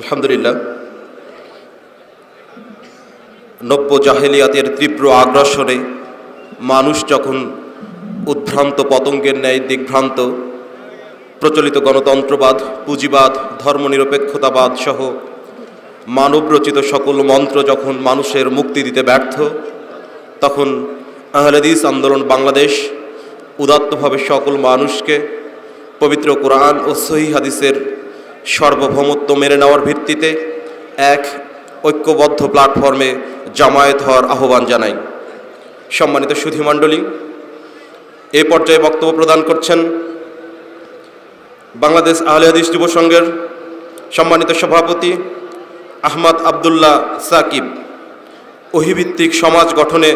আলহামদুলিল্লাহ। নব্য জাহেলিয়াতের তীব্র আগ্রাসনে মানুষ যখন উদ্ভ্রান্ত পতঙ্গের ন্যায় দিগ্ভ্রান্ত, প্রচলিত গণতন্ত্রবাদ, পুঁজিবাদ, ধর্মনিরপেক্ষতাবাদ সহ মানবরচিত সকল মন্ত্র যখন মানুষের মুক্তি দিতে ব্যর্থ, তখন আহলেদিস আন্দোলন বাংলাদেশ উদাত্তভাবে সকল মানুষকে পবিত্র কোরআন ও সহি হাদিসের সার্বভৌমত্ব মেনে নেওয়ার ভিত্তিতে এক ঐক্যবদ্ধ প্ল্যাটফর্মে জামায়াত হওয়ার আহ্বান জানাই। সম্মানিত সুধীমণ্ডলী, এ পর্যায়ে বক্তব্য প্রদান করছেন বাংলাদেশ আহলে হাদিস যুব সংঘের সম্মানিত সভাপতি আহমদ আবদুল্লাহ সাকিব। অহিভিত্তিক সমাজ গঠনে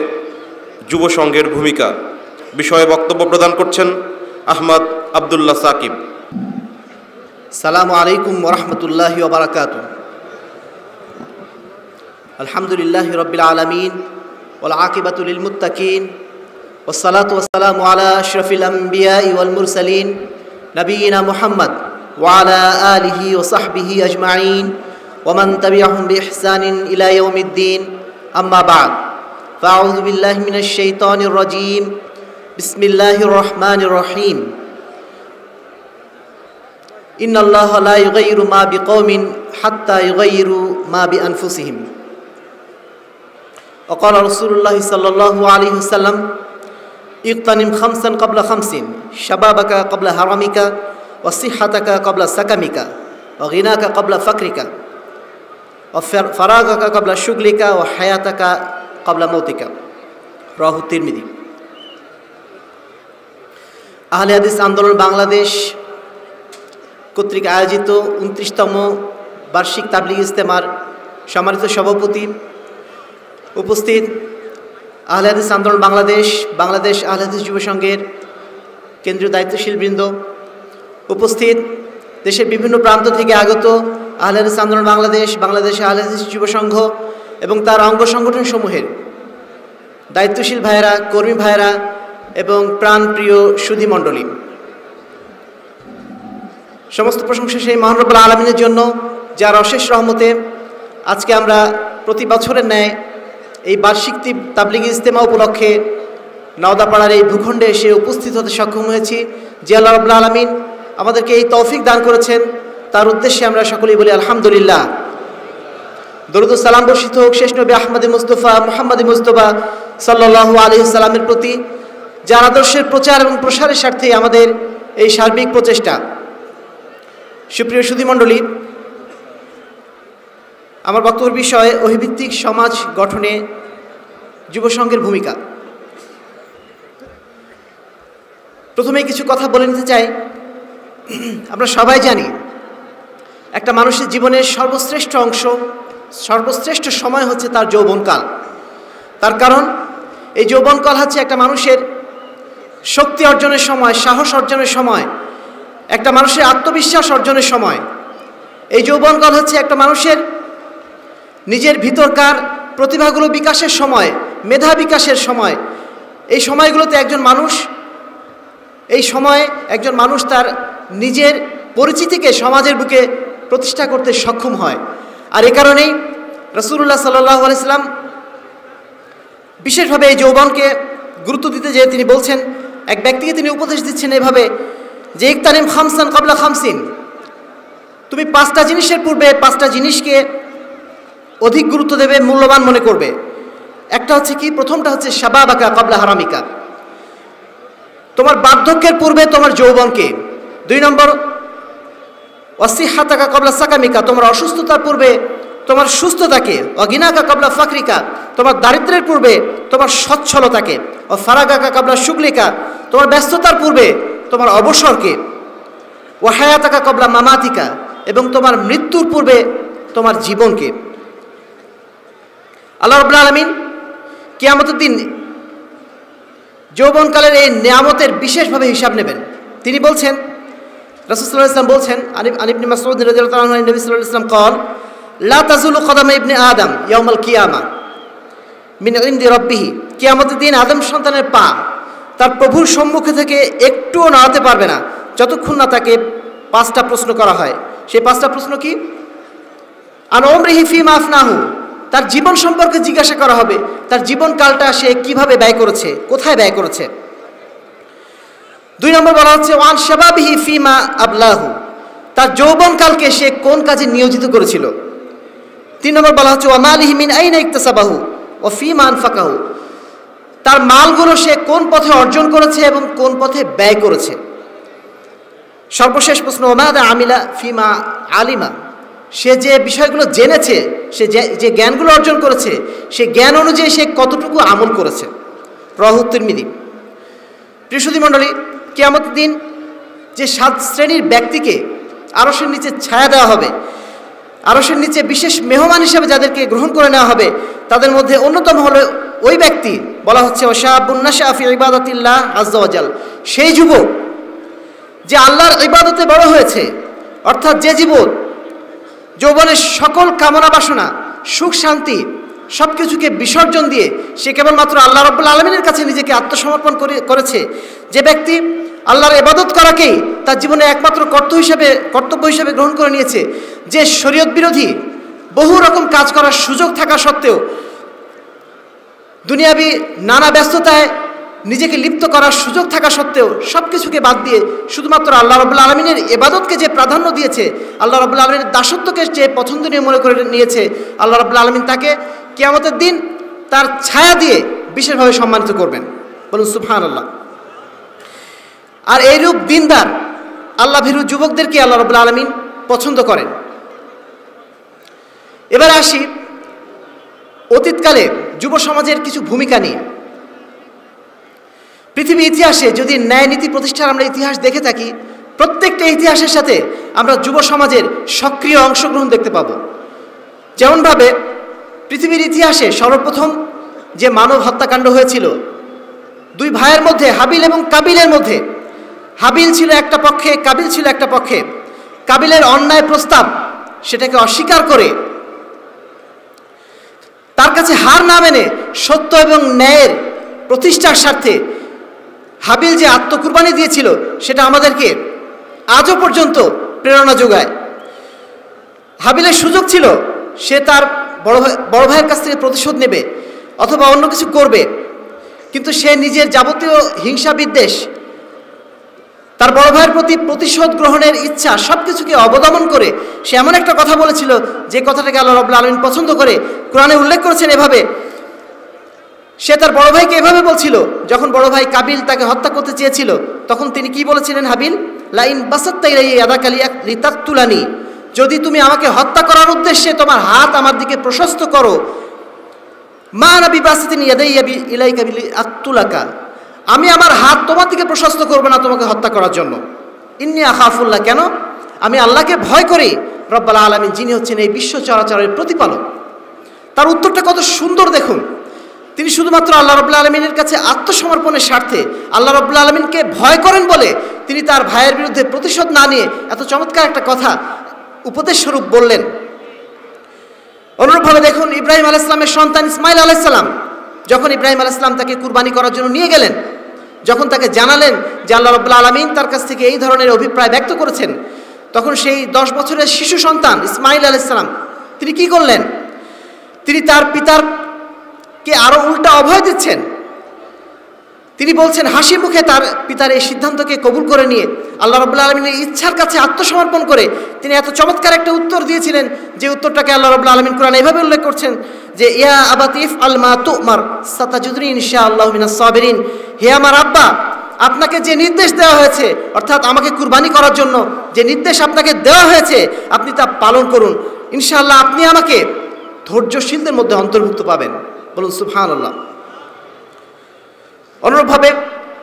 যুব সংঘের ভূমিকা। বিষয়ে বক্তব্য প্রদান করছেন আহমদ আবদুল্লাহ সাকিব। السلام عليكم ورحمة الله وبركاته. الحمد لله رب العالمين والعاقبة للمتقين والصلاة والسلام على أشرف الأنبياء والمرسلين نبينا محمد وعلى آله وصحبه أجمعين ومن تبعهم بإحسان إلى يوم الدين. أما بعد فأعوذ بالله من الشيطان الرجيم. بسم الله الرحمن الرحيم. إن الله لا يغير ما بقوم حتى يغيروا ما بأنفسهم وقال رسول الله صلى الله عليه وسلم اغتنم خمسا قبل خمس شبابك قبل هرمك وصحتك قبل سكمك وغناك قبل فقرك وفراغك قبل شغلك وحياتك قبل موتك রাহু তিরমিদি আহলে হাদিস আন্দোলন বাংলাদেশ কর্তৃক আয়োজিত উনত্রিশতম বার্ষিক তাবলিগ ইস্তেমার সম্মানিত সভাপতি উপস্থিত আহলাদিস আন্দোলন বাংলাদেশ বাংলাদেশ আহলাদিস যুব সংঘের কেন্দ্রীয় দায়িত্বশীল বৃন্দ উপস্থিত দেশের বিভিন্ন প্রান্ত থেকে আগত আহলাদিস আন্দোলন বাংলাদেশ বাংলাদেশ আহলাদিস যুব সংঘ এবং তার অঙ্গ সংগঠন সমূহের দায়িত্বশীল ভাইয়েরা, কর্মী ভাইয়েরা এবং প্রাণপ্রিয় সুধী মণ্ডলী। সমস্ত প্রশংসা সেই মহানরবুল আলমিনের জন্য, যার অশেষ রহমতে আজকে আমরা প্রতি বছরের ন্যায় এই বার্ষিক তাবলিগ ইজতেমা উপলক্ষে নওদাপাড়ার এই ভূখণ্ডে এসে উপস্থিত হতে সক্ষম হয়েছি। যে আল্লাহ রবুল্লা আলমিন আমাদেরকে এই তৌফিক দান করেছেন, তার উদ্দেশ্যে আমরা সকলেই বলি আলহামদুলিল্লাহ। দরুদ সালাম বর্ষিত হোক শেষ নবী আহমদী মুস্তফা, মোহাম্মদ মুস্তফা সাল্লাহ আলী সাল্লামের প্রতি, যার আদর্শের প্রচার এবং প্রসারের স্বার্থে আমাদের এই সার্বিক প্রচেষ্টা। সুপ্রিয় সুধীমণ্ডলী, আমার বক্তব্যের বিষয় অভিভিত্তিক সমাজ গঠনে যুব সংঘের ভূমিকা। প্রথমে কিছু কথা বলে নিতে চাই। আমরা সবাই জানি একটা মানুষের জীবনের সর্বশ্রেষ্ঠ অংশ, সর্বশ্রেষ্ঠ সময় হচ্ছে তার যৌবনকাল। তার কারণ, এই যৌবনকাল হচ্ছে একটা মানুষের শক্তি অর্জনের সময়, সাহস অর্জনের সময় একটা মানুষের আত্মবিশ্বাস অর্জনের সময়। এই যৌবনকাল হচ্ছে একটা মানুষের নিজের ভিতরকার প্রতিভাগুলো বিকাশের সময়, মেধা বিকাশের সময়। এই সময়গুলোতে একজন মানুষ, এই সময়ে একজন মানুষ তার নিজের পরিচিতিকে সমাজের বুকে প্রতিষ্ঠা করতে সক্ষম হয়। আর এ কারণেই রসুল্লাহ সাল্লাহ আলাইসলাম বিশেষভাবে এই যৌবনকে গুরুত্ব দিতে যেয়ে তিনি বলছেন, এক ব্যক্তিকে তিনি উপদেশ দিচ্ছেন এভাবে যে ইকতানিম খামসান কবলা খামসিন, তুমি পাঁচটা জিনিসের পূর্বে পাঁচটা জিনিসকে অধিক গুরুত্ব দেবে, মূল্যবান মনে করবে। একটা হচ্ছে কি, প্রথমটা হচ্ছে সাবাবাকা কবলা হারামিকা। তোমার বার্ধক্যের পূর্বে তোমার যৌবনকে। দুই নম্বর অসিহাতাকা কবলা সাকামিকা, তোমার অসুস্থতার পূর্বে তোমার সুস্থতাকে, অগিনাকা কবলা ফাকরিকা, তোমার দারিদ্রের পূর্বে তোমার সচ্ছলতাকে, ও ফারাগাকা কবলা শুক্লিকা, তোমার ব্যস্ততার পূর্বে তোমার অবসরকে, ওয়াহায়াতাকা কবলা মামাতিকা, এবং তোমার মৃত্যুর পূর্বে তোমার জীবনকে। আল্লাহ রবুল্লা আলমিন কেয়ামতের দিন যৌবনকালের এই নিয়ামতের বিশেষভাবে হিসাব নেবেন। তিনি বলছেন রসুল্লাহ ইসলাম বলছেন আনিব আনিবনি মাসুদ নবী সাল্লাহ ইসলাম কল, লা তাজুল কদম ইবনে আদম ইয়ামাল কিয়ামা মিন ইন্দি রব্বিহি। কিয়ামতের দিন আদম সন্তানের পা তার প্রভুর সম্মুখে থেকে একটুও নাড়াতে পারবে না। যতক্ষণ না তাকে পাঁচটা প্রশ্ন করা হয়। সেই পাঁচটা প্রশ্ন কি? আর ওমরিহি ফি মাফনাহু তার জীবন সম্পর্কে জিজ্ঞাসা করা হবে। তার জীবনকালটা সে কীভাবে ব্যয় করেছে? কোথায় ব্যয় করেছে? দুই নম্বর বলা হচ্ছে, ওয়ান শাবাবিহি ফিমা আবলাহু। তার যৌবনকালকে সে কোন কাজে নিয়োজিত করেছিল? তিন নম্বর বলা হচ্ছে ওয়ামালিহি মিন আইনা ইকতাসাবাহু। ও ফিমা আনফাকাহু। তার মালগুলো সে কোন পথে অর্জন করেছে এবং কোন পথে ব্যয় করেছে? সর্বশেষ প্রশ্ন ওমাদা আমিলা ফিমা আলিমা? সে যে বিষয়গুলো জেনেছে, সে যে জ্ঞানগুলো অর্জন করেছে, সে জ্ঞান অনুযায়ী সে কতটুকু আমল করেছে? রহুত তিরমিদি। প্রিয়সুদী মণ্ডলী কেয়ামত দিন যে সাত শ্রেণির ব্যক্তিকে আরসের নিচে ছায়া দেওয়া হবে আরসের নিচে বিশেষ মেহমান হিসেবে যাদেরকে গ্রহণ করে নেওয়া হবে, তাদের মধ্যে অন্যতম হলো ওই ব্যক্তি। বলা হচ্ছে ওশাহাবুন্নাশা আফি ইবাদতিল্লাহ আজ্জাওয়াজাল সেই যুবক যে আল্লাহর ইবাদতে বড় হয়েছে, অর্থাৎ যে জীবন যৌবনের সকল কামনা বাসনা, সুখ শান্তি সব কিছুকে বিসর্জন দিয়ে, সে কেবলমাত্র আল্লাহ রব্বুল আলমিনের কাছে নিজেকে আত্মসমর্পণ করে, করেছে। যে ব্যক্তি আল্লাহর এবাদত করাকেই তার জীবনে একমাত্র কর্তব্য হিসেবে কর্তব্য হিসেবে গ্রহণ করে নিয়েছে। যে শরীয়ত বিরোধী, বহু রকম কাজ করার সুযোগ থাকা সত্ত্বেও দুনিয়াবি নানা ব্যস্ততায় নিজেকে লিপ্ত করার সুযোগ থাকা সত্ত্বেও সব কিছুকে বাদ দিয়ে শুধুমাত্র আল্লাহ রবুল্লা আলমিনের এবাদতকে যে প্রাধান্য দিয়েছে, আল্লাহ রবুল্লা আলমিনের দাসত্বকে যে পছন্দনীয় মনে করে নিয়েছে, আল্লাহ রবুল্লা আলমিন তাকে কেয়ামতের দিন তার ছায়া দিয়ে বিশেষভাবে সম্মানিত করবেন। বলুন সুফহান আল্লাহ আর এইরূপ দিনদার আল্লাহ ভীরু যুবকদেরকে আল্লাহ রবুল্লা আলমিন পছন্দ করেন। এবার আসি অতীতকালে যুব সমাজের কিছু ভূমিকা নিয়ে। পৃথিবী ইতিহাসে যদি ন্যায় নীতি প্রতিষ্ঠার আমরা ইতিহাস দেখে থাকি, প্রত্যেকটা ইতিহাসের সাথে আমরা যুব সমাজের সক্রিয় অংশগ্রহণ দেখতে পাব। যেমনভাবে পৃথিবীর ইতিহাসে সর্বপ্রথম যে মানব হত্যাকাণ্ড হয়েছিল, দুই ভাইয়ের মধ্যে হাবিল এবং কাবিলের মধ্যে হাবিল ছিল একটা পক্ষে, কাবিল ছিল একটা পক্ষে। কাবিলের অন্যায় প্রস্তাব সেটাকে অস্বীকার করে তার কাছে হার না মেনে সত্য এবং ন্যায়ের প্রতিষ্ঠার স্বার্থে হাবিল যে আত্মকুরবানি দিয়েছিল সেটা আমাদেরকে আজও পর্যন্ত প্রেরণা যোগায়। হাবিলের সুযোগ ছিল, সে তার বড় বড় ভাইয়ের কাছ থেকে প্রতিশোধ নেবে অথবা অন্য কিছু করবে। কিন্তু সে নিজের যাবতীয় হিংসা বিদ্বেষ তার বড় ভাইয়ের প্রতি প্রতিশোধ গ্রহণের ইচ্ছা সব কিছুকে অবদমন করে সে এমন একটা কথা বলেছিল, যে কথাটাকে আল্লাহ রবুল্লা আলমিন পছন্দ করে। কোরআনে উল্লেখ করেছেন এভাবে, সে তার বড় ভাইকে এভাবে বলছিল, যখন বড় ভাই কাবিল তাকে হত্যা করতে চেয়েছিল, তখন তিনি কি বলেছিলেন হাবিল? লাইন বাসাত্তাই আদাকালি রিতাক্তুলানি যদি তুমি আমাকে হত্যা করার উদ্দেশ্যে তোমার হাত আমার দিকে প্রশস্ত করো, মা নবী বাসাতিন ইয়াদাইয়াবি ইলাই কাবিলি আত্তুলাকা আমি আমার হাত তোমার দিকে প্রশস্ত করব না তোমাকে হত্যা করার জন্য। ইন্নি আখাফুল্লাহ, কেন? আমি আল্লাহকে ভয় করি। রব্বাল আলমী যিনি হচ্ছেন এই বিশ্ব চরাচরের প্রতিপালক। তার উত্তরটা কত সুন্দর দেখুন। তিনি শুধুমাত্র আল্লাহ রবুল্লা আলমিনের কাছে আত্মসমর্পণের স্বার্থে আল্লাহ রবুল্লা আলমিনকে ভয় করেন বলে তিনি তার ভাইয়ের বিরুদ্ধে প্রতিশোধ না নিয়ে এত চমৎকার একটা কথা উপদেশ স্বরূপ বললেন। অনুরূপভাবে দেখুন, ইব্রাহিম আলাইসলামের সন্তান ইসমাইল আলাইসাল্লাম যখন ইব্রাহিম আলাইসলাম তাকে কুরবানি করার জন্য নিয়ে গেলেন যখন তাকে জানালেন যে আল্লাহ রব্লা আলমিন তার কাছ থেকে এই ধরনের অভিপ্রায় ব্যক্ত করেছেন, তখন সেই দশ বছরের শিশু সন্তান ইসমাইল আলাইসালাম তিনি কি করলেন? তিনি তার পিতার কে আরও উল্টা অভয় দিচ্ছেন। তিনি বলছেন, হাসি মুখে তার পিতার এই সিদ্ধান্তকে কবুল করে নিয়ে আল্লাহ রবুল্লা আলমিনের ইচ্ছার কাছে আত্মসমর্পণ করে তিনি এত চমৎকার একটা উত্তর দিয়েছিলেন, যে উত্তরটাকে আল্লাহ রবুল্লা আলমিন কোরআন এভাবে উল্লেখ করছেন, যে, ইয়া আবাতিফ আলমা তুমার সাতাজুদ্দিন ইনশা আল্লাহ সাবেরিন। হে আমার আব্বা, আপনাকে যে নির্দেশ দেওয়া হয়েছে, অর্থাৎ আমাকে কুরবানি করার জন্য যে নির্দেশ আপনাকে দেওয়া হয়েছে, আপনি তা পালন করুন। ইনশাআল্লাহ আপনি আমাকে ধৈর্যশীলদের মধ্যে অন্তর্ভুক্ত পাবেন। বলুন সুফহান আল্লাহ অনুরূপভাবে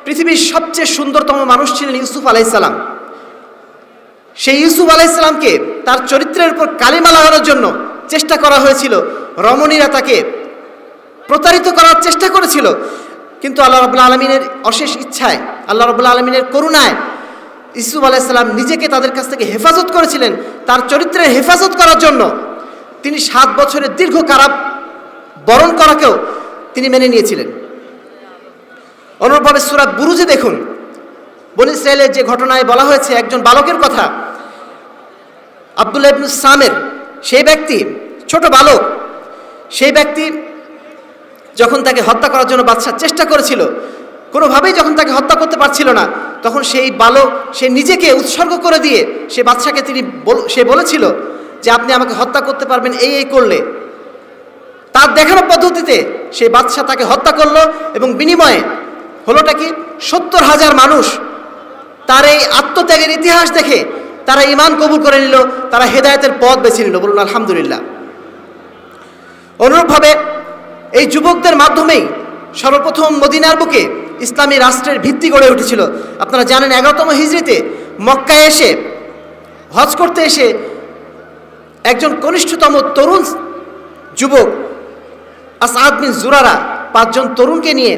পৃথিবীর সবচেয়ে সুন্দরতম মানুষ ছিলেন ইউসুফ আলাইসালাম সেই ইউসুফ আলাইসালামকে তার চরিত্রের উপর কালিমা লাগানোর জন্য চেষ্টা করা হয়েছিল। রমণীরা তাকে প্রতারিত করার চেষ্টা করেছিল। কিন্তু আল্লাহ রবুল্লা আলমিনের অশেষ ইচ্ছায়, আল্লাহ রবুল্লা আলমিনের করুণায় ইসুফ আলাইসাল্লাম নিজেকে তাদের কাছ থেকে হেফাজত করেছিলেন তার চরিত্রের হেফাজত করার জন্য। তিনি সাত বছরের দীর্ঘ কারাপ বরণ করাকেও তিনি মেনে নিয়েছিলেন। অনুরূপভাবে সুরাত বুরুজে দেখুন। বন ইসরায়েলের যে ঘটনায় বলা হয়েছে, একজন বালকের কথা। আবদুল্লাহ ইবনু সামের, সেই ব্যক্তি, ছোট বালক, সেই ব্যক্তি যখন তাকে হত্যা করার জন্য বাদশাহ চেষ্টা করেছিল, কোনোভাবেই যখন তাকে হত্যা করতে পারছিল না, তখন সেই বালক, সে নিজেকে উৎসর্গ করে দিয়ে সে বাদশাকে তিনি সে বলেছিল যে, আপনি আমাকে হত্যা করতে পারবেন, এই এই করলে। তার দেখানো পদ্ধতিতে সেই বাদশাহ তাকে হত্যা করল এবং বিনিময়ে হলোটা কি? সত্তর হাজার মানুষ। তার এই আত্মত্যাগের ইতিহাস দেখে তারা ইমান কবুল করে নিল, তারা হেদায়েতের পথ বেছে নিল। বলুন, আলহামদুলিল্লাহ। অনুরূপভাবে এই যুবকদের মাধ্যমেই সর্বপ্রথম মদিনার বুকে ইসলামী রাষ্ট্রের ভিত্তি গড়ে উঠেছিল। আপনারা জানেন, এগারোতম হিজড়িতে মক্কায় এসে, হজ করতে এসে একজন কনিষ্ঠতম তরুণ যুবক আসাদ বিন জুরারা পাঁচজন তরুণকে নিয়ে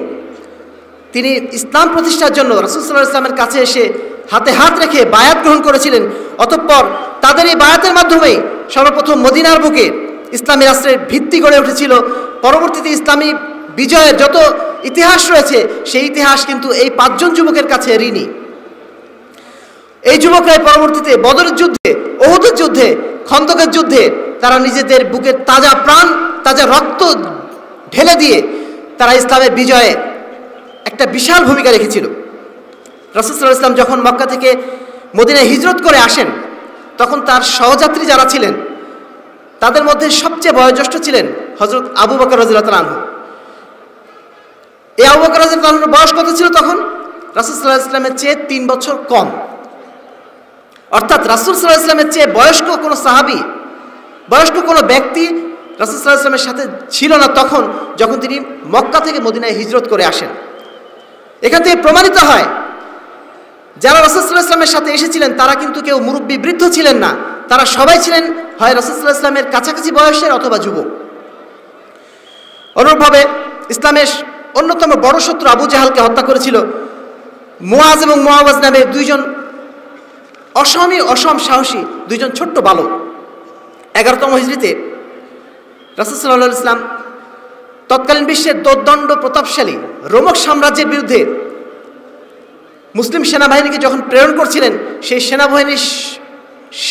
তিনি ইসলাম প্রতিষ্ঠার জন্য রাসুলসাল্লাহ ইসলামের কাছে এসে হাতে হাত রেখে বায়াত গ্রহণ করেছিলেন। অতঃপর তাদের এই বায়াতের মাধ্যমেই সর্বপ্রথম মদিনার বুকে ইসলামী রাষ্ট্রের ভিত্তি গড়ে উঠেছিল। পরবর্তীতে ইসলামী বিজয়ের যত ইতিহাস রয়েছে, সেই ইতিহাস কিন্তু এই পাঁচজন যুবকের কাছে ঋণী। এই যুবকরাই পরবর্তীতে বদরের যুদ্ধে ওহুদের যুদ্ধে, খন্দকের যুদ্ধে তারা নিজেদের বুকের তাজা প্রাণ, তাজা রক্ত ঢেলে দিয়ে তারা ইসলামের বিজয়ে একটা বিশাল ভূমিকা রেখেছিল। রসুল্লাহ ইসলাম যখন মক্কা থেকে মদিনায় হিজরত করে আসেন, তখন তার সহযাত্রী যারা ছিলেন, তাদের মধ্যে সবচেয়ে বয়োজ্যেষ্ঠ ছিলেন হজরত আবু বকর রাজিল্লাহ আনহু। এই আবু বকর রাজিল্লাহ আনহুর বয়স কত ছিল তখন? রাসুল্লাহ ইসলামের চেয়ে তিন বছর কম। অর্থাৎ রাসুল সাল্লাহ ইসলামের চেয়ে বয়স্ক কোনো সাহাবি, বয়স্ক কোনো ব্যক্তি রাসুল সাল্লাহ ইসলামের সাথে ছিল না তখন, যখন তিনি মক্কা থেকে মদিনায় হিজরত করে আসেন। এখান থেকে প্রমাণিত হয়, যারা রসুল্লাহ ইসলামের সাথে এসেছিলেন, তারা কিন্তু কেউ মুরব্বী বৃদ্ধ ছিলেন না। তারা সবাই ছিলেন, হয় রসুল্লাহ ইসলামের কাছাকাছি বয়সের অথবা যুবক। অনুরূপভাবে ইসলামের অন্যতম বড় শত্রু আবু জাহালকে হত্যা করেছিল মুয়াজ এবং মুআওয়াজ নামে দুইজন অসমী, অসম সাহসী দুইজন ছোট্ট বালক। এগারোতম হিজড়িতে রাসুসাল্লাহ ইসলাম তৎকালীন বিশ্বের দোর্দণ্ড প্রতাপশালী, রোমক সাম্রাজ্যের বিরুদ্ধে মুসলিম সেনাবাহিনীকে যখন প্রেরণ করছিলেন, সেই সেনাবাহিনীর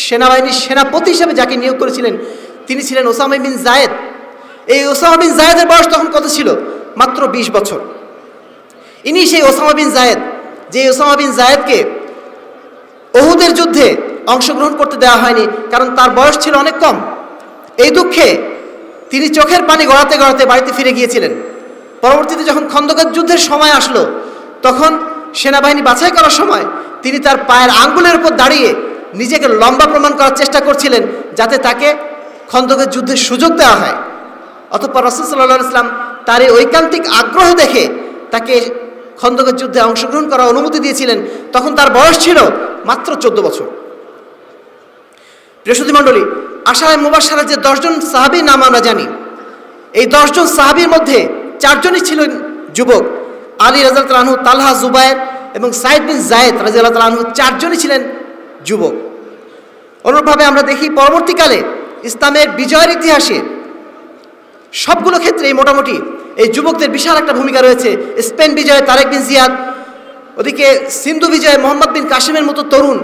সেনাবাহিনীর সেনাপতি হিসেবে যাকে নিয়োগ করেছিলেন, তিনি ছিলেন ওসামা বিন জায়েদ। এই ওসামা বিন জায়েদের বয়স তখন কত ছিল? মাত্র ২০ বছর। ইনি সেই ওসামা বিন জায়েদ, যে ওসামা বিন জায়েদকে ওহুদের যুদ্ধে অংশগ্রহণ করতে দেওয়া হয়নি, কারণ তার বয়স ছিল অনেক কম। এই দুঃখে তিনি চোখের পানি গড়াতে গড়াতে বাড়িতে ফিরে গিয়েছিলেন। পরবর্তীতে যখন খন্দকার যুদ্ধের সময় আসলো, তখন সেনাবাহিনী বাছাই করার সময় তিনি তার পায়ের আঙ্গুলের উপর দাঁড়িয়ে নিজেকে লম্বা প্রমাণ করার চেষ্টা করছিলেন যাতে তাকে খন্দকের যুদ্ধের সুযোগ দেওয়া হয়। অতঃপর রসুল ইসলাম তার এই ঐকান্তিক আগ্রহ দেখে তাকে খন্দকের যুদ্ধে অংশগ্রহণ করার অনুমতি দিয়েছিলেন। তখন তার বয়স ছিল মাত্র চোদ্দ বছর। বৃহস্পতি মণ্ডলী আশায় মুবাসারা যে দশজন সাহাবির নাম আমরা জানি। এই দশজন সাহাবির মধ্যে চারজনই ছিলেন যুবক। আলী রাজাল তালাহু তালহা, জুবায়ের এবং সাইদ বিন জায়েদ রাজিয়াল তালাহু চারজনই ছিলেন যুবক। অনুরূপভাবে আমরা দেখি, পরবর্তীকালে ইসলামের বিজয়ের ইতিহাসে সবগুলো ক্ষেত্রেই মোটামুটি এই যুবকদের বিশাল একটা ভূমিকা রয়েছে। স্পেন বিজয়ে তারেক বিন জিয়াদ, ওদিকে সিন্ধু বিজয়ে মোহাম্মদ বিন কাশিমের মতো তরুণ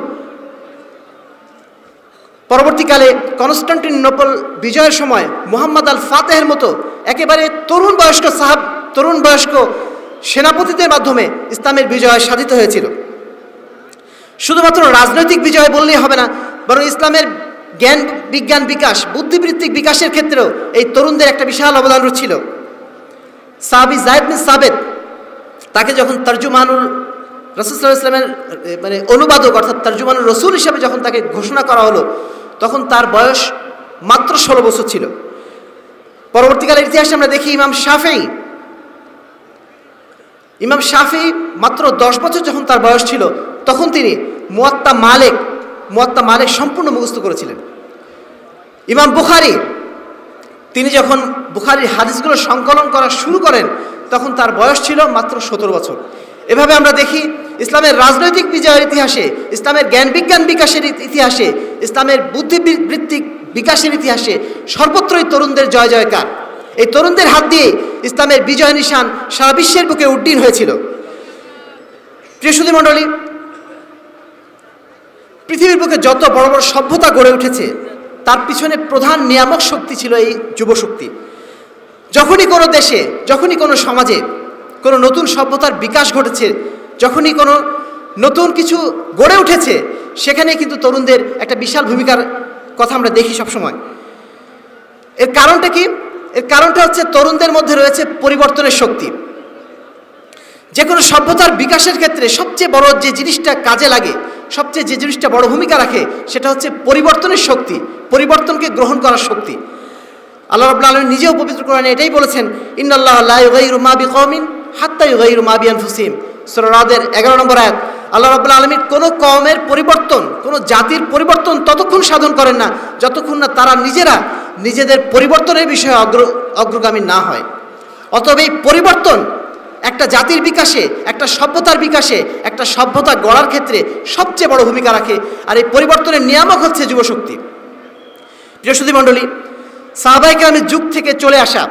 পরবর্তীকালে কনস্টান্টিনোপল বিজয়ের সময় মোহাম্মদ আল ফাতেহের মতো একেবারে তরুণ বয়স্ক সাহাব, তরুণ বয়স্ক সেনাপতিদের মাধ্যমে ইসলামের বিজয় সাধিত হয়েছিল। শুধুমাত্র রাজনৈতিক বিজয় বললেই হবে না, বরং ইসলামের জ্ঞান, বিজ্ঞান বিকাশ, বুদ্ধিবৃত্তিক বিকাশের ক্ষেত্রেও এই তরুণদের একটা বিশাল অবদান ছিল সাহাবি জায়দ বিন সাবেদ তাকে যখন তর্জুমানুল রসুল্লাহ ইসলামের মানে অনুবাদক অর্থাৎ তর্জুমানুল রসুল হিসাবে যখন তাকে ঘোষণা করা হলো তখন তার বয়স মাত্র ষোলো বছর ছিল। পরবর্তীকালের ইতিহাসে আমরা দেখি ইমাম শাফেই ইমাম শাফি মাত্র দশ বছর যখন তার বয়স ছিল, তখন তিনি মুয়াত্তা মালেক মুয়াত্তা মালেক সম্পূর্ণ মুখস্থ করেছিলেন। ইমাম বুখারি, তিনি যখন বুখারির হাদিসগুলো সংকলন করা শুরু করেন, তখন তার বয়স ছিল মাত্র সতেরো বছর। এভাবে আমরা দেখি ইসলামের রাজনৈতিক বিজয়ের ইতিহাসে, ইসলামের জ্ঞান বিজ্ঞান বিকাশের ইতিহাসে, ইসলামের বুদ্ধিবৃত্তিক বিকাশের ইতিহাসে সর্বত্রই তরুণদের জয় জয়কার। এই তরুণদের হাত দিয়ে ইসলামের বিজয় নিশান সারা বিশ্বের বুকে উড্ডীন হয়েছিল। প্রিয়সুদী মণ্ডলী, পৃথিবীর বুকে যত বড় বড় সভ্যতা গড়ে উঠেছে, তার পিছনে প্রধান নিয়ামক শক্তি ছিল এই যুবশক্তি। যখনই কোনো দেশে, যখনই কোনো সমাজে কোনো নতুন সভ্যতার বিকাশ ঘটেছে যখনই কোনো নতুন কিছু গড়ে উঠেছে সেখানে কিন্তু তরুণদের একটা বিশাল ভূমিকার কথা আমরা দেখি সবসময়। এর কারণটা কি? এর কারণটা হচ্ছে তরুণদের মধ্যে রয়েছে পরিবর্তনের শক্তি। যে কোনো সভ্যতার বিকাশের ক্ষেত্রে সবচেয়ে বড় যে জিনিসটা কাজে লাগে, সবচেয়ে যে জিনিসটা বড় ভূমিকা রাখে, সেটা হচ্ছে পরিবর্তনের শক্তি, পরিবর্তনকে গ্রহণ করার শক্তি। আল্লাহ রাব্বুল আলামিন নিজেও পবিত্র কোরআনে এটাই বলেছেন, ইন্নাল্লাহ লা ইউগাইরু মা বিকওমিন হাত্তা ইউগাইরু মা বিআনফুসিহিম। সূরা রাদের 11 নম্বর আয়াত, আল্লাহ রাব্বুল আলামিন কোনো কওমের পরিবর্তন, কোনো জাতির পরিবর্তন ততক্ষণ সাধন করেন না, যতক্ষণ না তারা নিজেরা নিজেদের পরিবর্তনের বিষয়ে অগ্র, অগ্রগামী না হয়। অতএব এই পরিবর্তন একটা জাতির বিকাশে, একটা সভ্যতার বিকাশে, একটা সভ্যতা গড়ার ক্ষেত্রে সবচেয়ে বড় ভূমিকা রাখে, আর এই পরিবর্তনের নিয়ামক হচ্ছে যুবশক্তি। বৃহস্পতি মণ্ডলী সাহাবাই গ্রামের যুগ থেকে চলে আসা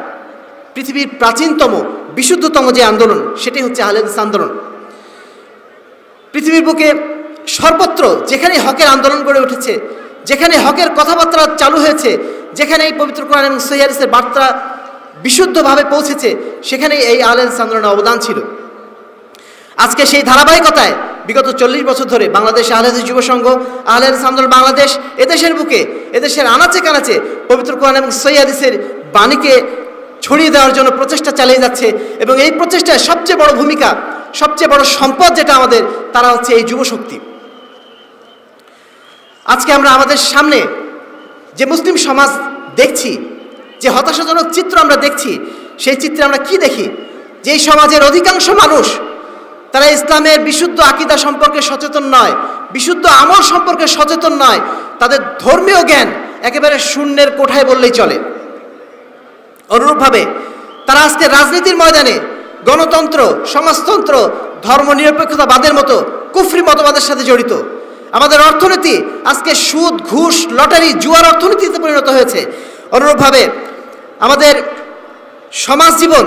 পৃথিবীর প্রাচীনতম বিশুদ্ধতম যে আন্দোলন, সেটাই হচ্ছে আহলেদিস আন্দোলন। পৃথিবীর বুকে সর্বত্র যেখানে হকের আন্দোলন গড়ে উঠেছে, যেখানে হকের কথাবার্তা চালু হয়েছে, যেখানে এই পবিত্র কোরআন এবং সৈয়ারিসের বার্তা বিশুদ্ধভাবে পৌঁছেছে সেখানে এই আহলেদিস আন্দোলনের অবদান ছিল। আজকে সেই ধারাবাহিকতায় বিগত চল্লিশ বছর ধরে বাংলাদেশ আহলেদিস যুব সংঘ আহলেদিস আন্দোলন বাংলাদেশ, এদেশের বুকে, এদেশের আনাচে কানাচে পবিত্র কোরআন এবং সৈয়াদিসের বাণীকে ছড়িয়ে দেওয়ার জন্য প্রচেষ্টা চালিয়ে যাচ্ছে এবং এই প্রচেষ্টায় সবচেয়ে বড় ভূমিকা, সবচেয়ে বড় সম্পদ যেটা আমাদের, তারা হচ্ছে এই যুবশক্তি। আজকে আমরা আমাদের সামনে যে মুসলিম সমাজ দেখছি, যে হতাশাজনক চিত্র আমরা দেখছি, সেই চিত্রে আমরা কি দেখি? যে সমাজের অধিকাংশ মানুষ, তারা ইসলামের বিশুদ্ধ আকিদা সম্পর্কে সচেতন নয়, বিশুদ্ধ আমল সম্পর্কে সচেতন নয়, তাদের ধর্মীয় জ্ঞান একেবারে শূন্যের কোঠায় বললেই চলে। অনুরূপভাবে তারা আজকে রাজনীতির ময়দানে গণতন্ত্র, সমাজতন্ত্র, ধর্মনিরপেক্ষতাবাদের মতো কুফরি মতবাদের সাথে জড়িত। আমাদের অর্থনীতি আজকে সুদ, ঘুষ, লটারি, জুয়ার অর্থনীতিতে পরিণত হয়েছে। অনুরূপভাবে আমাদের সমাজ জীবন,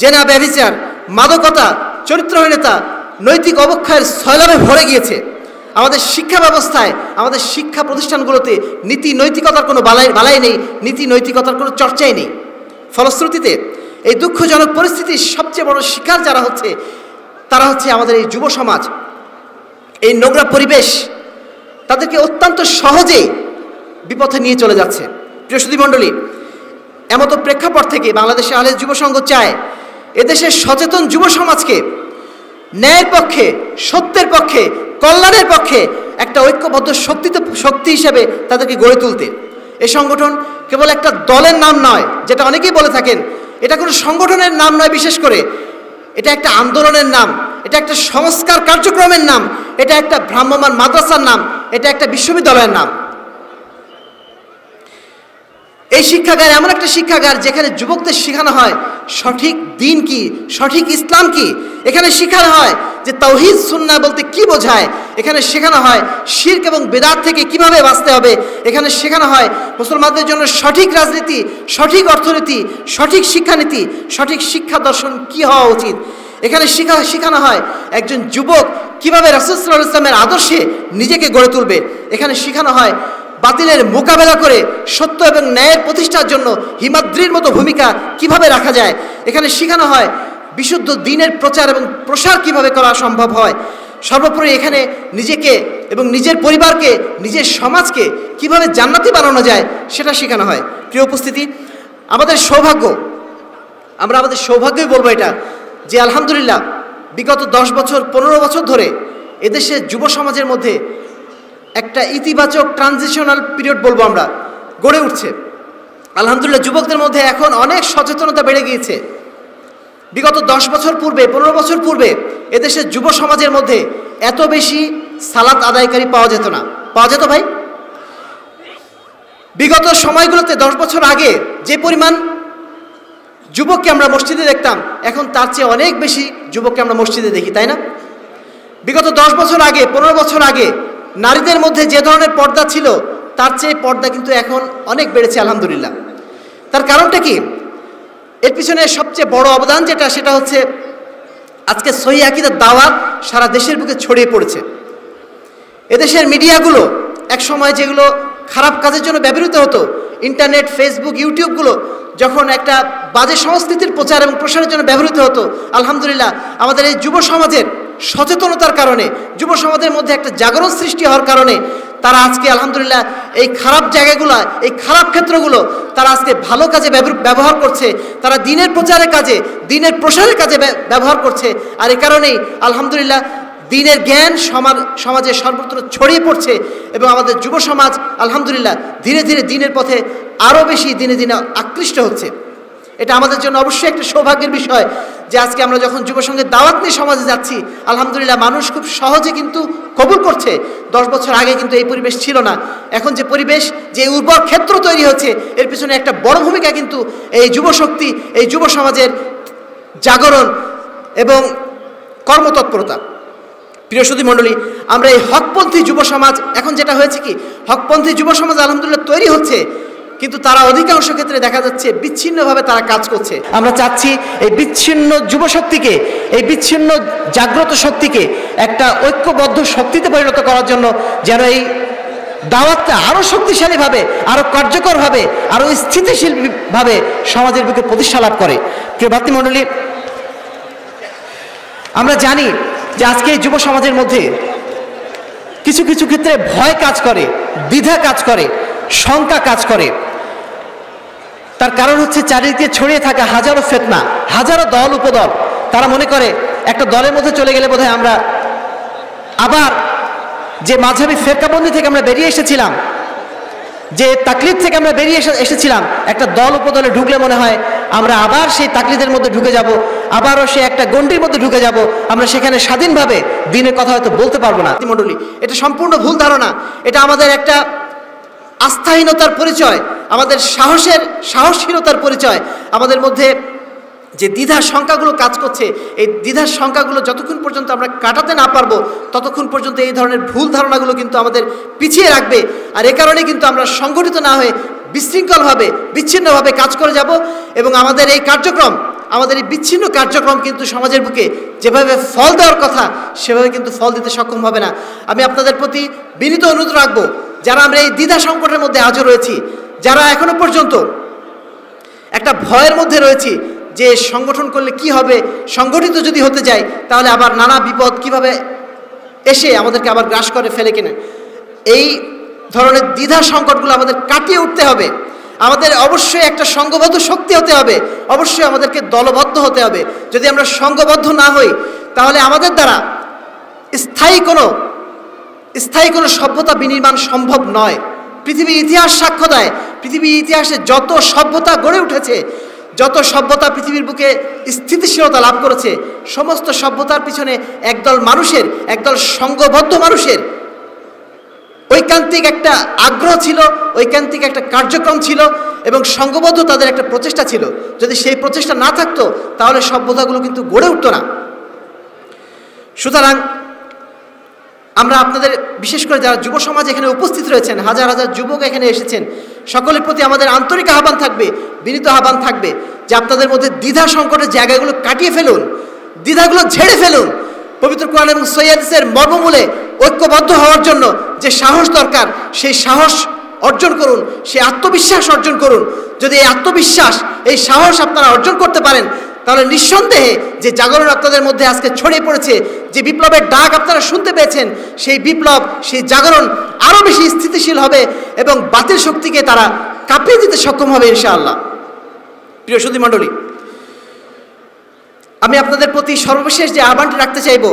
জেনা ব্যভিচার, মাদকতা, চরিত্রহীনতা, নৈতিক অবক্ষয়ের সয়লাভে ভরে গিয়েছে। আমাদের শিক্ষা ব্যবস্থায়, আমাদের শিক্ষা প্রতিষ্ঠানগুলোতে নীতি নৈতিকতার কোনো বালাই বালাই নেই, নীতি নৈতিকতার কোনো চর্চাই নেই। ফলশ্রুতিতে এই দুঃখজনক পরিস্থিতির সবচেয়ে বড় শিকার যারা হচ্ছে, তারা হচ্ছে আমাদের এই যুব সমাজ। এই নোংরা পরিবেশ তাদেরকে অত্যন্ত সহজেই বিপথে নিয়ে চলে যাচ্ছে। বৃহস্পতি মণ্ডলী, এমতো প্রেক্ষাপট থেকে বাংলাদেশে আলের যুব সংঘ চায়, এদেশের সচেতন যুব সমাজকে, ন্যায়ের পক্ষে, সত্যের পক্ষে, কল্যাণের পক্ষে একটা ঐক্যবদ্ধ শক্তিতে শক্তি হিসেবে তাদেরকে গড়ে তুলতে। এই সংগঠন কেবল একটা দলের নাম নয়, যেটা অনেকেই বলে থাকেন। এটা কোনো সংগঠনের নাম নয় বিশেষ করে। এটা একটা আন্দোলনের নাম, এটা একটা সংস্কার কার্যক্রমের নাম, এটা একটা ভ্রাম্যমান মাদ্রাসার নাম, এটা একটা বিশ্ববিদ্যালয়ের নাম। এই শিক্ষাগার এমন একটা শিক্ষাগার যেখানে যুবকদের শেখানো হয় সঠিক দিন কি, সঠিক ইসলাম কি? এখানে শেখানো হয় যে তৌহিদ সুন্না বলতে কি বোঝায়? এখানে শেখানো হয় শির্ক এবং বেদাত থেকে কীভাবে বাঁচতে হবে? এখানে শেখানো হয় মুসলমানদের জন্য সঠিক রাজনীতি, সঠিক অর্থনীতি, সঠিক শিক্ষানীতি, সঠিক শিক্ষা দর্শন কি হওয়া উচিত? এখানে শিখা, শেখানো হয় একজন যুবক কীভাবে রাসুসাল্লাহ ইসলামের আদর্শে নিজেকে গড়ে তুলবে? এখানে শেখানো হয় বাতিলের মোকাবেলা করে সত্য এবং ন্যায়ের প্রতিষ্ঠার জন্য হিমাদ্রির মতো ভূমিকা কীভাবে রাখা যায়? এখানে শেখানো হয় বিশুদ্ধ দিনের প্রচার এবং প্রসার কীভাবে করা সম্ভব হয়? সর্বোপরি এখানে নিজেকে এবং নিজের পরিবারকে, নিজের সমাজকে কীভাবে জান্নাতি বানানো যায় সেটা শেখানো হয়। প্রিয় উপস্থিতি, আমাদের সৌভাগ্য, আমরা আমাদের সৌভাগ্যই বলব এটা যে আলহামদুলিল্লাহ বিগত দশ বছর, পনেরো বছর ধরে এদেশের যুব সমাজের মধ্যে একটা ইতিবাচক ট্রানজিশনাল পিরিয়ড বলব আমরা, গড়ে উঠছে। আলহামদুলিল্লাহ, যুবকদের মধ্যে এখন অনেক সচেতনতা বেড়ে গিয়েছে। বিগত দশ বছর পূর্বে, পনেরো বছর পূর্বে এদেশের যুব সমাজের মধ্যে এত বেশি সালাত আদায়কারী পাওয়া যেত না। পাওয়া যেত ভাই? বিগত সময়গুলোতে দশ বছর আগে যে পরিমাণ যুবককে আমরা মসজিদে দেখতাম, এখন তার চেয়ে অনেক বেশি যুবককে আমরা মসজিদে দেখি, তাই না? বিগত দশ বছর আগে, পনেরো বছর আগে নারীদের মধ্যে যে ধরনের পর্দা ছিল, তার চেয়ে পর্দা কিন্তু এখন অনেক বেড়েছে, আলহামদুলিল্লাহ। তার কারণটা কি? এর পিছনে সবচেয়ে বড় অবদান যেটা, সেটা হচ্ছে আজকে সহি আকিদের দাওয়াত সারা দেশের বুকে ছড়িয়ে পড়েছে। এদেশের মিডিয়াগুলো এক সময় যেগুলো খারাপ কাজের জন্য ব্যবহৃত হতো, ইন্টারনেট, ফেসবুক, ইউটিউবগুলো যখন একটা বাজে সংস্কৃতির প্রচার এবং প্রসারের জন্য ব্যবহৃত হতো, আলহামদুলিল্লাহ, আমাদের এই যুব সমাজের সচেতনতার কারণে, যুব সমাজের মধ্যে একটা জাগরণ সৃষ্টি হওয়ার কারণে তারা আজকে আলহামদুলিল্লাহ এই খারাপ জায়গাগুলো, এই খারাপ ক্ষেত্রগুলো তারা আজকে ভালো কাজে ব্যবহার করছে। তারা দিনের প্রচারের কাজে, দিনের প্রসারের কাজে ব্যবহার করছে। আর এ কারণেই আলহামদুলিল্লাহ দিনের জ্ঞান সমাজ সমাজে সর্বত্র ছড়িয়ে পড়ছে এবং আমাদের যুব সমাজ আলহামদুলিল্লাহ ধীরে ধীরে দিনের পথে আরও বেশি দিনে দিনে আকৃষ্ট হচ্ছে। এটা আমাদের জন্য অবশ্যই একটা সৌভাগ্যের বিষয় যে আজকে আমরা যখন যুব সঙ্গে দাওয়াত নিয়ে সমাজে যাচ্ছি, আলহামদুলিল্লাহ মানুষ খুব সহজে কিন্তু কবুল করছে। দশ বছর আগে কিন্তু এই পরিবেশ ছিল না। এখন যে পরিবেশ, যে উর্বর ক্ষেত্র তৈরি হচ্ছে, এর পিছনে একটা বড় ভূমিকা কিন্তু এই যুব শক্তি এই যুব সমাজের জাগরণ এবং কর্মতৎপরতা। প্রিয় সুদী মণ্ডলী, আমরা এই হকপন্থী যুব সমাজ এখন যেটা হয়েছে কি? হকপন্থী যুব সমাজ আলহামদুলিল্লাহ তৈরি হচ্ছে। কিন্তু তারা অধিকাংশ ক্ষেত্রে দেখা যাচ্ছে বিচ্ছিন্নভাবে তারা কাজ করছে। আমরা চাচ্ছি এই বিচ্ছিন্ন যুব শক্তিকে এই বিচ্ছিন্ন জাগ্রত শক্তিকে একটা ঐক্যবদ্ধ শক্তিতে পরিণত করার জন্য যেন এই দাওয়াতটা আরও শক্তিশালীভাবে আরও কার্যকরভাবে আরও স্থিতিশীলভাবে সমাজের বুকে প্রতিষ্ঠা লাভ করে। প্রিয় ভাতৃমণ্ডলী আমরা জানি যে আজকে এই যুব সমাজের মধ্যে কিছু কিছু ক্ষেত্রে ভয় কাজ করে, দ্বিধা কাজ করে, শঙ্কা কাজ করে। তার কারণ হচ্ছে চারিদিকে ছড়িয়ে থাকা হাজারো ফেতনা, হাজারো দল, উপদল। তারা মনে করে একটা দলের মধ্যে চলে গেলে বোধহয় আমরা আবার যে মাঝাবি ফেরকাবন্দি থেকে আমরা বেরিয়ে এসেছিলাম, যে তাকলিদ থেকে আমরা বেরিয়ে এসে এসেছিলাম, একটা দল, উপদলে ঢুকলে মনে হয় আমরা আবার সেই তাকলিদের মধ্যে ঢুকে যাব, আবারও সে একটা গণ্ডির মধ্যে ঢুকে যাব, আমরা সেখানে স্বাধীনভাবে দিনের কথা হয়তো বলতে পারব না। মণ্ডলী এটা সম্পূর্ণ ভুল ধারণা। এটা আমাদের একটা আস্থাহীনতার পরিচয়, আমাদের সাহসের সাহসহীনতার পরিচয়, আমাদের মধ্যে যে দ্বিধার সংখ্যাগুলো কাজ করছে, এই দ্বিধার সংখ্যাগুলো যতক্ষণ পর্যন্ত আমরা কাটাতে না পারব, ততক্ষণ পর্যন্ত এই ধরনের ভুল ধারণাগুলো কিন্তু আমাদের পিছিয়ে রাখবে। আর এ কারণে কিন্তু আমরা সংগঠিত না হয়ে বিশৃঙ্খলভাবে, বিচ্ছিন্নভাবে কাজ করে যাব এবং আমাদের এই কার্যক্রম, আমাদের এই বিচ্ছিন্ন কার্যক্রম কিন্তু সমাজের বুকে যেভাবে ফল দেওয়ার কথা, সেভাবে কিন্তু ফল দিতে সক্ষম হবে না। আমি আপনাদের প্রতি বিনীত অনুরোধ রাখব যারা আমরা এই দ্বিধা সংকটের মধ্যে আজও রয়েছি, যারা এখনও পর্যন্ত একটা ভয়ের মধ্যে রয়েছি যে সংগঠন করলে কি হবে, সংগঠিত যদি হতে যায়, তাহলে আবার নানা বিপদ কীভাবে এসে আমাদেরকে আবার গ্রাস করে ফেলে কিনে। এই ধরনের দ্বিধা সংকটগুলো আমাদের কাটিয়ে উঠতে হবে। আমাদের অবশ্যই একটা সংঘবদ্ধ শক্তি হতে হবে। অবশ্যই আমাদেরকে দলবদ্ধ হতে হবে। যদি আমরা সংঘবদ্ধ না হই, তাহলে আমাদের দ্বারা স্থায়ী কোনো স্থায়ী কোনো সভ্যতা বিনির্মাণ সম্ভব নয়। পৃথিবীর ইতিহাস সাক্ষ্য দেয়, পৃথিবীর ইতিহাসে যত সভ্যতা গড়ে উঠেছে, যত সভ্যতা পৃথিবীর বুকে স্থিতিশীলতা লাভ করেছে, সমস্ত সভ্যতার পিছনে একদল মানুষের, একদল সংঘবদ্ধ মানুষের ঐকান্তিক একটা আগ্রহ ছিল, ঐকান্তিক একটা কার্যক্রম ছিল এবং সংঘবদ্ধ তাদের একটা প্রচেষ্টা ছিল। যদি সেই প্রচেষ্টা না থাকতো, তাহলে সভ্যতাগুলো কিন্তু গড়ে উঠতো না। সুতরাং আমরা আপনাদের, বিশেষ করে যারা যুব সমাজ এখানে উপস্থিত রয়েছেন, হাজার হাজার যুবক এখানে এসেছেন, সকলের প্রতি আমাদের আন্তরিক আহ্বান থাকবে, বিনীত আহ্বান থাকবে যে আপনাদের মধ্যে দ্বিধা সংকটের জায়গাগুলো কাটিয়ে ফেলুন, দ্বিধাগুলো ঝেড়ে ফেলুন। পবিত্র কোরআন এবং সৈয়াদিসের মর্মমূলে ঐক্যবদ্ধ হওয়ার জন্য যে সাহস দরকার, সেই সাহস অর্জন করুন, সেই আত্মবিশ্বাস অর্জন করুন। যদি এই আত্মবিশ্বাস, এই সাহস আপনারা অর্জন করতে পারেন তাহলে নিঃসন্দেহে যে জাগরণ আপনাদের মধ্যে আজকে ছড়িয়ে পড়েছে, যে বিপ্লবের ডাক আপনারা শুনতে পেয়েছেন, সেই বিপ্লব, সেই জাগরণ আরও বেশি স্থিতিশীল হবে এবং বাতিল শক্তিকে তারা কাঁপিয়ে দিতে সক্ষম হবে ইনশাআল্লাহ। প্রিয় সুদী মণ্ডলী, আমি আপনাদের প্রতি সর্বশেষ যে আহ্বানটি রাখতে চাইব,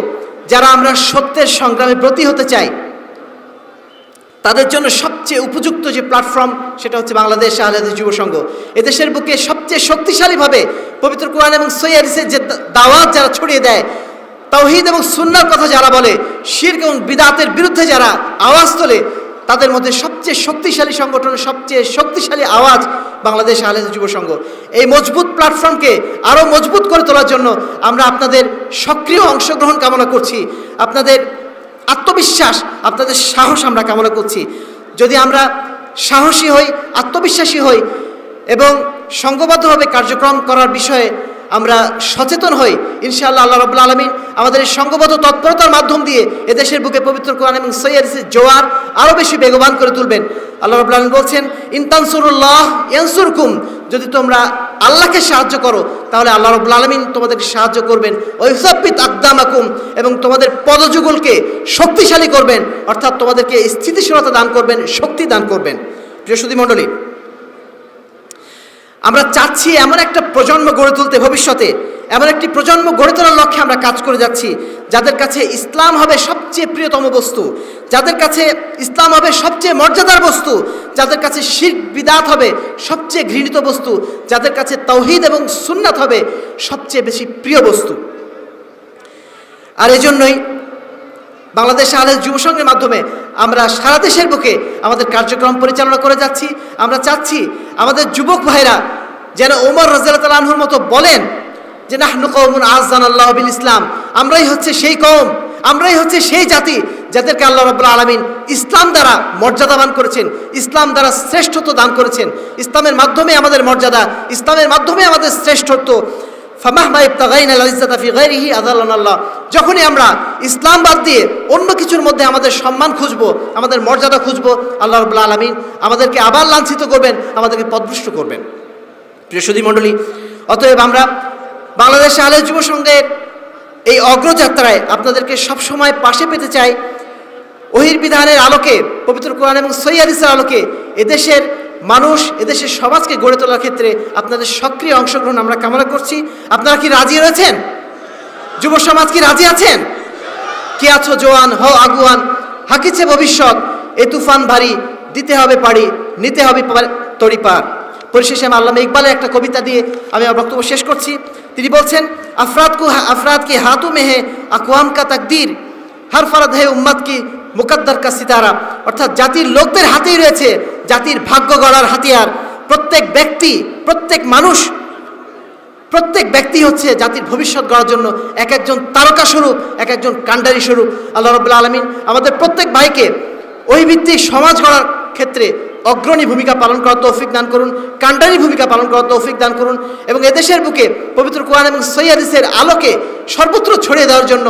যারা আমরা সত্যের সংগ্রামে ব্রতী হতে চাই তাদের জন্য সবচেয়ে উপযুক্ত যে প্ল্যাটফর্ম সেটা হচ্ছে বাংলাদেশ আহলাদের যুব সংঘ। এদেশের বুকে সবচেয়ে শক্তিশালীভাবে পবিত্র কোরআন এবং সৈয়ারিসের যে দাওয়াত যারা ছড়িয়ে দেয়, তাওহিদ এবং সুন্নার কথা যারা বলে, শির্ক এবং বিদাতের বিরুদ্ধে যারা আওয়াজ তোলে, তাদের মধ্যে সবচেয়ে শক্তিশালী সংগঠন, সবচেয়ে শক্তিশালী আওয়াজ বাংলাদেশ আহলেদ যুব সংঘ। এই মজবুত প্ল্যাটফর্মকে আরও মজবুত করে তোলার জন্য আমরা আপনাদের সক্রিয় অংশগ্রহণ কামনা করছি। আপনাদের আত্মবিশ্বাস, আপনাদের সাহস আমরা কামনা করছি। যদি আমরা সাহসী হই, আত্মবিশ্বাসী হই এবং সংঘবদ্ধভাবে কার্যক্রম করার বিষয়ে আমরা সচেতন হই। ইনশাআল্লাহ আল্লাহ রবুল্লা আলমিন আমাদের এই সংঘবদ্ধ তৎপরতার মাধ্যম দিয়ে এদেশের বুকে পবিত্র কোরআন এবং সৈয়দ জোয়ার আরও বেশি বেগবান করে তুলবেন। আল্লাহ রবুল্লা আলমিন বলছেন ইনতানসুরুল্লাহ ইয়ানসুরকুম যদি তোমরা আল্লাহকে সাহায্য করো, তাহলে আল্লাহ রবুল্লা আলমিন তোমাদেরকে সাহায্য করবেন। ওইসাব্বিত আকদামাকুম এবং তোমাদের পদযুগলকে শক্তিশালী করবেন। অর্থাৎ তোমাদেরকে স্থিতিশীলতা দান করবেন, শক্তি দান করবেন। প্রিয় মণ্ডলী আমরা চাচ্ছি এমন একটা প্রজন্ম গড়ে তুলতে ভবিষ্যতে, এমন একটি প্রজন্ম গড়ে তোলার লক্ষ্যে আমরা কাজ করে যাচ্ছি, যাদের কাছে ইসলাম হবে সবচেয়ে প্রিয়তম বস্তু, যাদের কাছে ইসলাম হবে সবচেয়ে মর্যাদার বস্তু, যাদের কাছে শির বিদাত হবে সবচেয়ে ঘৃণিত বস্তু, যাদের কাছে তৌহিদ এবং সুন্নাত হবে সবচেয়ে বেশি প্রিয় বস্তু। আর এজন্যই বাংলাদেশ আলের যুব সংঘের মাধ্যমে আমরা সারা দেশের বুকে আমাদের কার্যক্রম পরিচালনা করে যাচ্ছি, আমরা চাচ্ছি আমাদের যুবক ভাইরা যেন ওমর রাজিয়াল আনহুর মতো বলেন যে, নাহনু কৌমুন আজান আল্লাহ ইসলাম। আমরাই হচ্ছে সেই কৌম আমরাই হচ্ছে সেই জাতি যাদেরকে আল্লাহ রব্লা আলমিন ইসলাম দ্বারা মর্যাদাবান করেছেন, ইসলাম দ্বারা শ্রেষ্ঠত্ব দান করেছেন। ইসলামের মাধ্যমে আমাদের মর্যাদা, ইসলামের মাধ্যমে আমাদের শ্রেষ্ঠত্ব। যখনই আমরা ইসলাম বাদ দিয়ে অন্য কিছুর মধ্যে আমাদের সম্মান খুঁজবো, আমাদের মর্যাদা খুঁজবো, আল্লাহ রবুল্লা আলমিন আমাদেরকে আবার লাঞ্ছিত করবেন, আমাদেরকে পদভৃষ্ট করবেন। প্রিয় মণ্ডলী, অতএব আমরা বাংলাদেশ আলের যুব সংঘের এই অগ্রযাত্রায় আপনাদেরকে সবসময় পাশে পেতে চাই। ওহির বিধানের আলোকে, পবিত্র কোরআন এবং সৈয়াদিসের আলোকে এদেশের মানুষ, এদেশের সমাজকে গড়ে তোলার ক্ষেত্রে আপনাদের সক্রিয় অংশগ্রহণ আমরা কামনা করছি। আপনারা কি রাজি রয়েছেন? যুব সমাজ কি রাজি আছেন? কে আছো জোয়ান হ আগুয়ান, হাকিছে ভবিষ্যৎ, এ তুফান ভারী, দিতে হবে পারি নিতে হবে তরিপার পরিশেষে আমি আল্লাহ ইকবালের একটা কবিতা দিয়ে আমি আমার বক্তব্য শেষ করছি। তিনি বলছেন, আফরাদ কু আফরাদ কি হাতু মেহে আকওয়াম কা তাকদির, হর ফরদ হে উম্মাদ কি মুকদ্দর কা সিতারা। অর্থাৎ জাতির লোকদের হাতেই রয়েছে জাতির ভাগ্য গড়ার হাতিয়ার। প্রত্যেক ব্যক্তি, প্রত্যেক মানুষ, প্রত্যেক ব্যক্তি হচ্ছে জাতির ভবিষ্যৎ গড়ার জন্য এক একজন তারকা স্বরূপ, এক একজন কাণ্ডারি স্বরূপ। আল্লাহ রবুল্লা আলমিন আমাদের প্রত্যেক ভাইকে ওই ভিত্তিক সমাজ গড়ার ক্ষেত্রে অগ্রণী ভূমিকা পালন করার তৌফিক দান করুন কাণ্ডারি ভূমিকা পালন করার তৌফিক দান করুন এবং এদেশের বুকে পবিত্র কোরআন এবং সৈয়াদিসের আলোকে সর্বত্র ছড়িয়ে দেওয়ার জন্য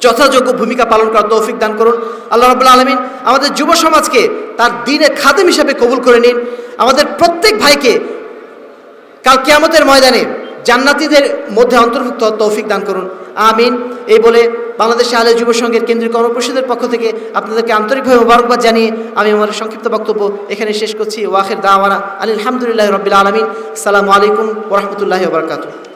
যথাযোগ্য ভূমিকা পালন করার তৌফিক দান করুন। আল্লাহ রবুল্লা আলমিন আমাদের যুব সমাজকে তার দিনে খাদেম হিসাবে কবুল করে নিন। আমাদের প্রত্যেক ভাইকে কাল কেয়ামতের ময়দানে জান্নাতিদের মধ্যে অন্তর্ভুক্ত তৌফিক দান করুন। আমিন। এই বলে বাংলাদেশ আলে যুব সংঘের কেন্দ্রীয় কর্মপরিষদের পক্ষ থেকে আপনাদেরকে আন্তরিকভাবে মোবারকবাদ জানিয়ে আমি আমার সংক্ষিপ্ত বক্তব্য এখানে শেষ করছি। ওয়াখের দাওয়ানা আলহামদুলিল্লাহ রবিল আলমিন। সালামু আলাইকুম ওরহমতুল্লাহ বরকাতু